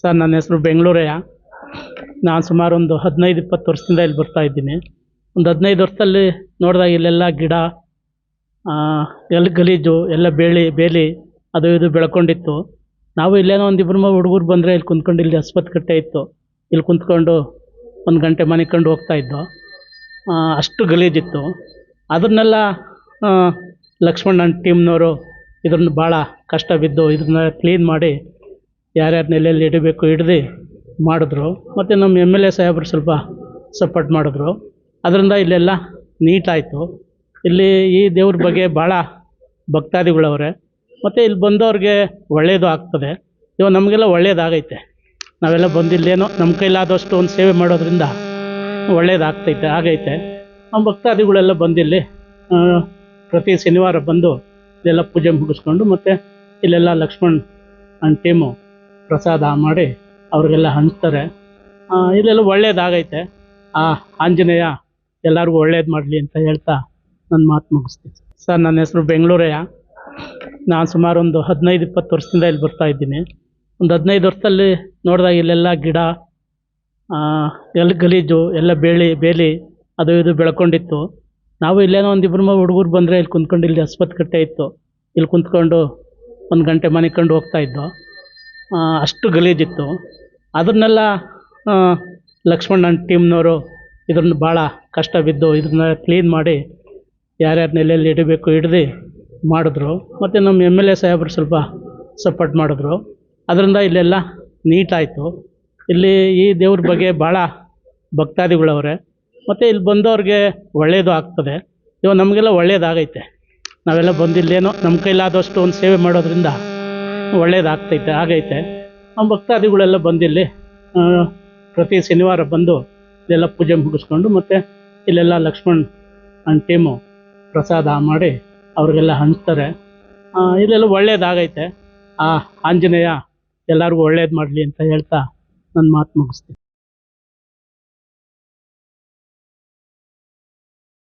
Sir, ನನ್ನ ಹೆಸರು ಬೆಂಗಳೂರಯ್ಯ. ನಾನು ಸುಮಾರು ಒಂದು ಹದಿನೈದು, ಇಪ್ಪತ್ತು ವರ್ಷದಿಂದ ಇಲ್ಲಿ ಬರ್ತಾ ಇದ್ದೀನಿ. ಒಂದು ಹದಿನೈದು ವರ್ಷದಲ್ಲಿ ನೋಡಿದಾಗ ಇಲ್ಲೆಲ್ಲ ಗಿಡ ಎಲ್ಲ ಗಲೀಜು, ಎಲ್ಲ ಬೇಲಿ ಬೇಲಿ, ಅದು ಇದು ಬೆಳ್ಕೊಂಡಿತ್ತು. ನಾವು ಇಲ್ಲೇನೋ ಒಂದು ಇಬ್ಬರು ಹುಡುಗರು ಬಂದರೆ ಇಲ್ಲಿ ಕುಂತ್ಕೊಂಡು ಇಲ್ಲಿ ಅಸ್ಪತ್ ಕಟ್ಟೆ ಇತ್ತು. ಇಲ್ಲಿ ಕುಂತ್ಕೊಂಡು ಒಂದು ಗಂಟೆ ಮನಿಕೊಂಡು ಹೋಗ್ತಾ ಇದ್ದೋ. ಅಷ್ಟು ಗಲೀಜಿತ್ತು. ಅದನ್ನೆಲ್ಲ ಲಕ್ಷ್ಮಣ್ ನನ್ನ ಟೀಮ್ನವರು ಇದನ್ನು ಭಾಳ ಕಷ್ಟ ಬಿದ್ದು ಇದನ್ನ ಕ್ಲೀನ್ ಮಾಡಿ ಯಾರ್ಯಾರನ್ನ ನೆಲೆಯಲ್ಲಿ ಇಡಬೇಕು ಹಿಡ್ದು ಮಾಡಿದ್ರು. ಮತ್ತು ನಮ್ಮ ಎಂ ಎಲ್ ಎ ಸಾಹೇಬರು ಸ್ವಲ್ಪ ಸಪೋರ್ಟ್ ಮಾಡಿದ್ರು. ಅದರಿಂದ ಇಲ್ಲೆಲ್ಲ ನೀಟಾಯಿತು. ಇಲ್ಲಿ ಈ ದೇವ್ರ ಬಗ್ಗೆ ಭಾಳ ಭಕ್ತಾದಿಗಳವ್ರೆ. ಮತ್ತು ಇಲ್ಲಿ ಬಂದವ್ರಿಗೆ ಒಳ್ಳೆಯದು ಆಗ್ತದೆ. ಇವಾಗ ನಮಗೆಲ್ಲ ಒಳ್ಳೆಯದಾಗೈತೆ ನಾವೆಲ್ಲ ಬಂದಿಲ್ಲೇನೋ, ನಮ್ಮ ಕೈಲಾದಷ್ಟು ಒಂದು ಸೇವೆ ಮಾಡೋದ್ರಿಂದ ಒಳ್ಳೇದಾಗ್ತೈತೆ, ಆಗೈತೆ. ನಮ್ಮ ಭಕ್ತಾದಿಗಳೆಲ್ಲ ಬಂದಿಲ್ಲಿ ಪ್ರತಿ ಶನಿವಾರ ಬಂದು ಇಲ್ಲೆಲ್ಲ ಪೂಜೆ ಮುಗಿಸ್ಕೊಂಡು ಮತ್ತು ಇಲ್ಲೆಲ್ಲ ಲಕ್ಷ್ಮಣ್ ನನ್ನ ಟೀಮು ಪ್ರಸಾದ ಮಾಡಿ ಅವ್ರಿಗೆಲ್ಲ ಹಂಚ್ತಾರೆ. ಇದೆಲ್ಲ ಒಳ್ಳೇದಾಗೈತೆ. ಆ ಆಂಜನೇಯ ಎಲ್ಲರಿಗೂ ಒಳ್ಳೇದು ಮಾಡಲಿ ಅಂತ ಹೇಳ್ತಾ ನನ್ನ ಮಾತು ಮುಗಿಸ್ತೀನಿ. ಸರ್ ನನ್ನ ಹೆಸರು ಬೆಂಗಳೂರಯ್ಯ. ನಾನು ಸುಮಾರು ಒಂದು ಹದಿನೈದು ಇಪ್ಪತ್ತು ವರ್ಷದಿಂದ ಇಲ್ಲಿ ಬರ್ತಾ ಇದ್ದೀನಿ. ಒಂದು ಹದಿನೈದು ವರ್ಷದಲ್ಲಿ ನೋಡಿದಾಗ ಇಲ್ಲೆಲ್ಲ ಗಿಡ ಎಲ್ಲ ಗಲೀಜು ಎಲ್ಲ ಬೇಲಿ ಬೇಲಿ ಅದು ಇದು ಬೆಳ್ಕೊಂಡಿತ್ತು. ನಾವು ಇಲ್ಲೇನೋ ಒಂದು ಇಬ್ಬರು ಹುಡುಗರು ಬಂದರೆ ಇಲ್ಲಿ ಕುಂತ್ಕೊಂಡು ಇಲ್ಲಿ ಹಸ್ಪತ್ ಕಟ್ಟೆ ಇತ್ತು. ಇಲ್ಲಿ ಕುಂತ್ಕೊಂಡು ಒಂದು ಗಂಟೆ ಮನೆ ಹೋಗ್ತಾ ಇದ್ದೋ ಆ, ಅಷ್ಟು ಗಲೀಜಿತ್ತು. ಅದನ್ನೆಲ್ಲ ಲಕ್ಷ್ಮಣ್ಣನ ಟೀಮ್ನವರು ಇದನ್ನ ಭಾಳ ಕಷ್ಟ ಬಿದ್ದು ಇದನ್ನ ಕ್ಲೀನ್ ಮಾಡಿ ಯಾರ್ಯಾರನ್ನ ಎಲ್ಲೆಲ್ಲಿ ಹಿಡ್ದು ಮಾಡಿದ್ರು. ಮತ್ತು ನಮ್ಮ ಎಂ ಎಲ್ ಎ ಸಾಹೇಬರು ಸ್ವಲ್ಪ ಸಪೋರ್ಟ್ ಮಾಡಿದ್ರು. ಅದರಿಂದ ಇಲ್ಲೆಲ್ಲ ನೀಟಾಯಿತು. ಇಲ್ಲಿ ಈ ದೇವ್ರ ಬಗ್ಗೆ ಭಾಳ ಭಕ್ತಾದಿಗಳವ್ರೆ. ಮತ್ತು ಇಲ್ಲಿ ಬಂದವ್ರಿಗೆ ಒಳ್ಳೆಯದು ಆಗ್ತದೆ. ಇವಾಗ ನಮಗೆಲ್ಲ ಒಳ್ಳೆಯದಾಗೈತೆ ನಾವೆಲ್ಲ ಬಂದಿಲ್ಲೇನೋ, ನಮ್ಮ ಕೈಲಾದಷ್ಟು ಒಂದು ಸೇವೆ ಮಾಡೋದ್ರಿಂದ ಒಳ್ಳೇದಾಗ್ತೈತೆ, ಆಗೈತೆ. ಆ ಭಕ್ತಾದಿಗಳೆಲ್ಲ ಬಂದಿಲ್ಲಿ ಪ್ರತಿ ಶನಿವಾರ ಬಂದು ಇಲ್ಲೆಲ್ಲ ಪೂಜೆ ಮುಗಿಸ್ಕೊಂಡು ಮತ್ತು ಇಲ್ಲೆಲ್ಲ ಲಕ್ಷ್ಮಣ್ ನನ್ನ ಟೀಮು ಪ್ರಸಾದ ಮಾಡಿ ಅವ್ರಿಗೆಲ್ಲ ಹಂಚ್ತಾರೆ. ಇಲ್ಲೆಲ್ಲ ಒಳ್ಳೇದಾಗೈತೆ. ಆ, ಆಂಜನೇಯ ಎಲ್ಲರಿಗೂ ಒಳ್ಳೇದು ಮಾಡಲಿ ಅಂತ ಹೇಳ್ತಾ ನನ್ನ ಮಾತು ಮುಗಿಸ್ತೀನಿ.